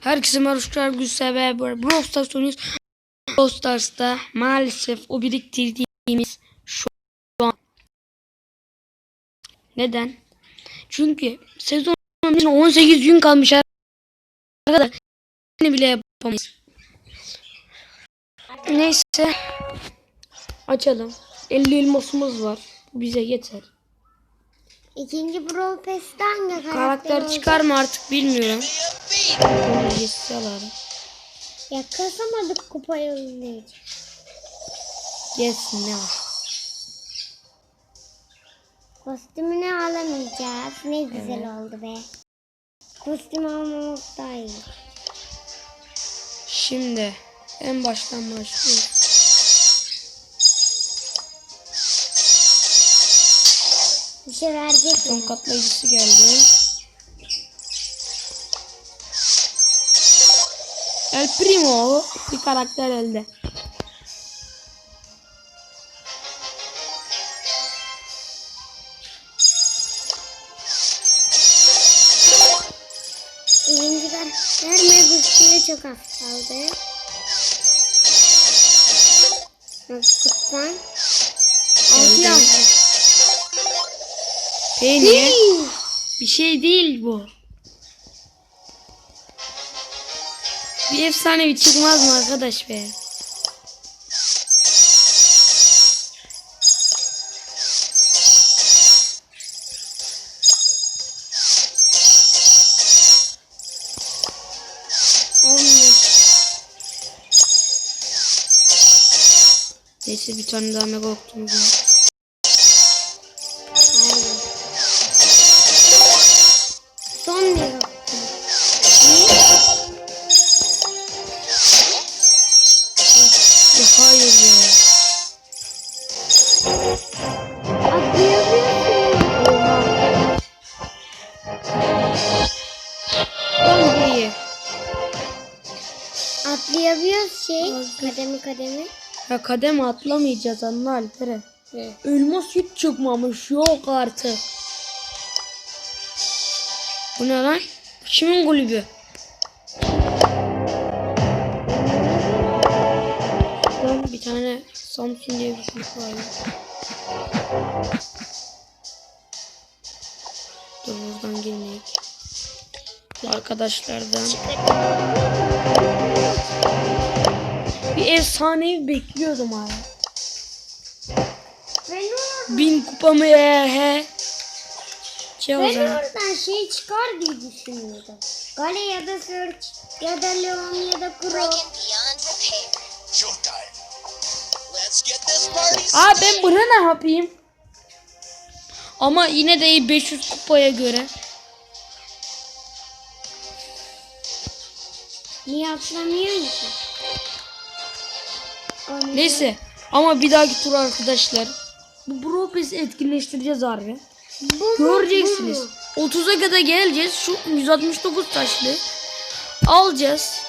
Herkese merhabalar Gülse ve Brawl Stars oynuyoruz. Brawl Stars'ta maalesef o biriktirdiğimiz şu an. Neden? Çünkü sezon 18 gün kalmış arkadaşlar. Ne bile yapamayız. Neyse. Açalım. 50 elmasımız var. Bu bize yeter. İkinci Brawl Pass'te hangi karakter, çıkar mı artık bilmiyorum. Listeye alalım. Ya kasamadık kupa yolunu. Yes ne var? Kostümünü alamayacağız. Ne güzel oldu be. Kostüm almamak daha iyi. Şimdi en baştan başlıyoruz. Bir şey verecek Son katlayıcısı geldi. El Primo bir karakter elde. İkinci karakter Megus'ya çok az kaldı. Megus'tan. Altı yazdı. Peynir. Bir şey değil bu. Bir efsanevi çıkmaz mı arkadaş be? Neyse bir tane daha mega oktumuz var. Atlayabiliyoruz şey. Kademi kademi. Ya kademe atlamayacağız anla Alperen. Elmas hiç çıkmamış yok artık. Bu ne lan? Kimin kulübü? Lan bir tane Samsun diye bir kulüp var. Dur buradan girmeyek. Arkadaşlardan. Bir efsanevi bekliyordum abi. Bin kupamı he he. Şey ben oradan şey çıkar diye düşünüyordum. Gale ya da Search ya da Leon ya da party Aa ben bunu ne yapayım? Ama yine de iyi 500 kupaya göre. Niye atlamıyorsun ki? Neyse. Ama bir dahaki tur arkadaşlar. Bu Bro Pass'i etkinleştireceğiz harbi. Bu Göreceksiniz. bu mu? 30'a kadar geleceğiz. Şu 169 taşlı alacağız.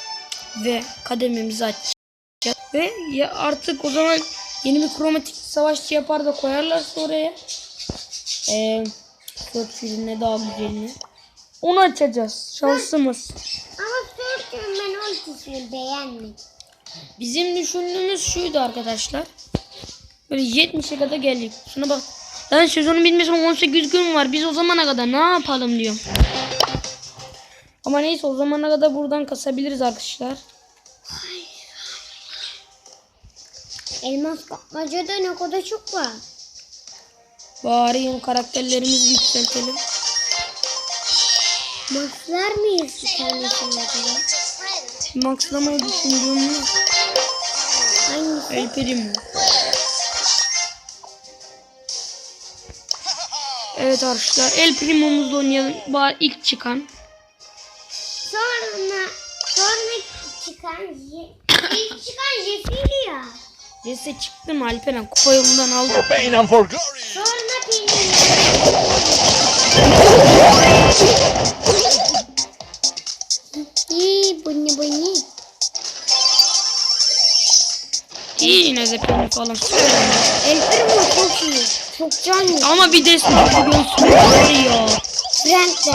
Ve kadememizi açacağız. Ve ya artık o zaman yeni bir kromatik savaşçı yapar da koyarlarsa oraya. Eee Dört filmine daha güzelini. Onu açacağız. Şansımız. Ama Search'ın ben ultisini beğenmedim. Bizim düşündüğümüz şuydu arkadaşlar. Böyle 70'e kadar geldik. Şuna bak. Lan sezonun bitmesine 18 gün var. Biz o zamana kadar ne yapalım diyorum. Ama neyse o zamana kadar buradan kasabiliriz arkadaşlar. Elmas kapmacada ne kadar çok var. Bari karakterlerimizi yükseltelim. Maxlar mıyız bir tanesini acaba? Maxlamayı düşündüğüm var. Hangisi? El Primo. Evet arkadaşlar El Primo'muzla oynayalım. Bari ilk çıkan. Sonra sonra çıkan ilk çıkan Jeffy'li ya. Jesse çıktı mı Alperen? Kupa yolundan aldı. for pain and for glory. Sonra Pelin. Bunny. İyi yine de falan. El Primo çok iyi. Çok canlı. Ama bir destekçi göğsü var ya. Frank de.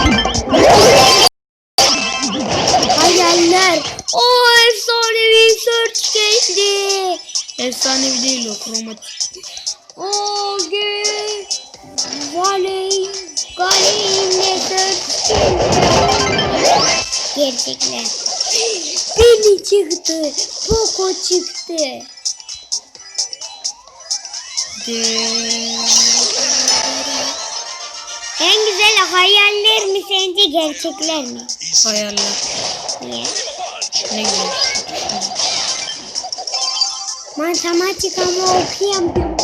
Hayal geldi. Efsanevi değil o kromatik. O gün Valey Galey'inde dört Gerçekler. Beni çıktı. Poco çıktı. En güzel hayaller mi sence gerçekler mi? Hayaller. Niye? Ne güzel. Matematik ama okuyamıyorum.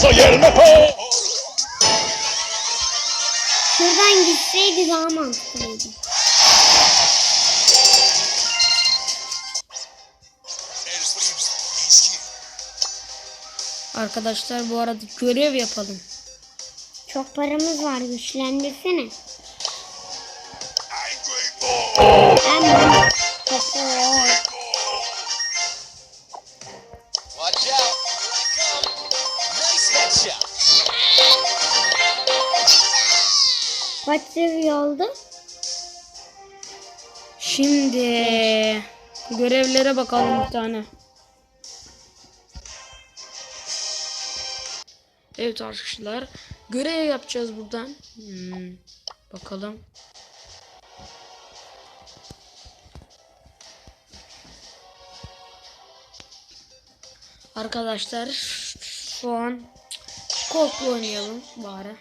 Soy el mejor. Şuradan gitseydi daha mantıklıydı. Arkadaşlar bu arada görev yapalım. Çok paramız var güçlendirsene. Kaç seviye oldu? Şimdi görevlere bakalım bir tane. Evet arkadaşlar. Görev yapacağız buradan. Hmm, bakalım. Arkadaşlar şu an kodlu oynayalım bari.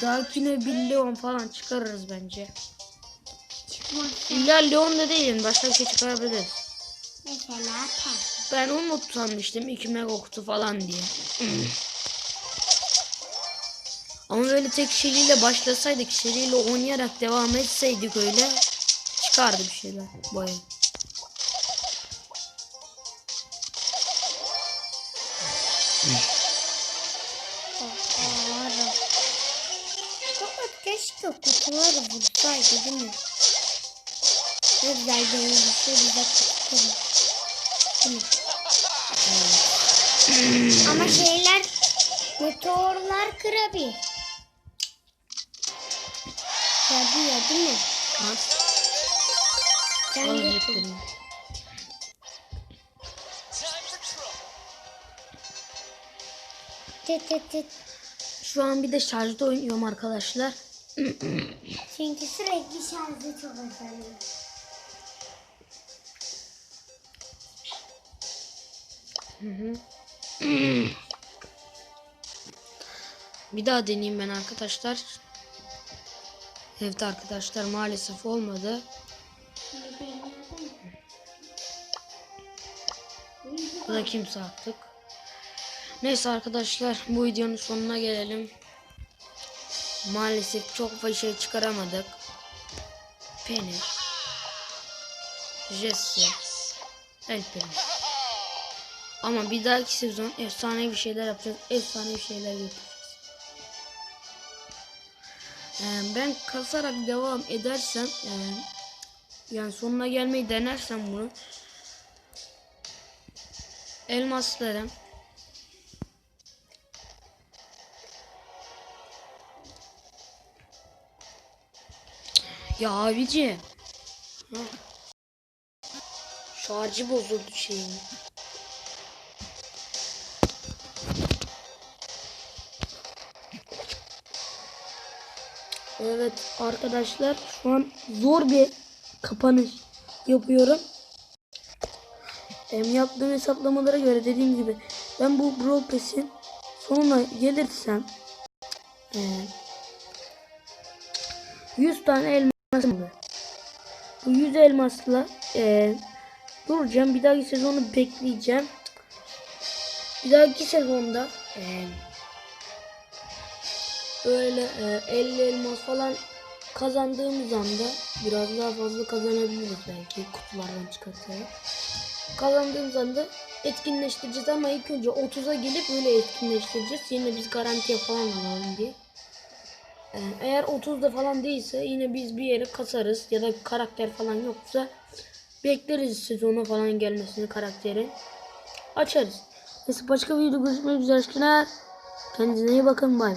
Dahakine bir Leon falan çıkarırız bence. İlla Leon da değil başka bir şey çıkarabiliriz. Mesela taş. Ben Umut sanmıştım 2 mega kutu falan diye. Ama böyle tek seriyle başlasaydık seriyle oynayarak devam etseydik öyle çıkardı bir şeyler boya. Ağır. Keşke kutuları vursaydı değil mi? Ne güzel görünmüştü bize. Değil mi? Ama şeyler meteorlar kırabilir. Tabii ya değil mi? Ha? Sen de tıt tıt tıt. Şu an bir de şarjda oynuyorum arkadaşlar. Çünkü sürekli şarjı çok azalıyor. Bir daha deneyeyim ben arkadaşlar. Evet arkadaşlar maalesef olmadı. Bu da kimse artık. Neyse arkadaşlar bu videonun sonuna gelelim. Maalesef çok bir şey çıkaramadık. Penny. Jesse. El Primo. Ama bir dahaki sezon efsane bir şeyler yapacağız. Efsane bir şeyler getireceğiz. Ee, ben kasarak devam edersem e, yani sonuna gelmeyi denersem bunu elmaslarım ya abici Ha. şarjı bozuldu şeyin Evet arkadaşlar şu an zor bir kapanış yapıyorum. Em yaptığım hesaplamalara göre dediğim gibi ben bu Brawl Pass'in sonuna gelirsem e, 100 tane elmasım var. Bu 100 elmasla e, duracağım. Bir dahaki sezonu bekleyeceğim. Bir dahaki sezonda e, böyle e, 50 elmas falan kazandığımız anda biraz daha fazla kazanabiliriz belki kutulardan çıkartarak. Kazandığımız anda etkinleştireceğiz ama ilk önce 30'a gelip öyle etkinleştireceğiz. Yine biz garantiye falan alalım diye. Ee, eğer 30'da falan değilse yine biz bir yere kasarız ya da karakter falan yoksa bekleriz sezona falan gelmesini karakterin. Açarız. Neyse başka bir video görüşmek üzere. Aşkına. Kendinize iyi bakın bay bay.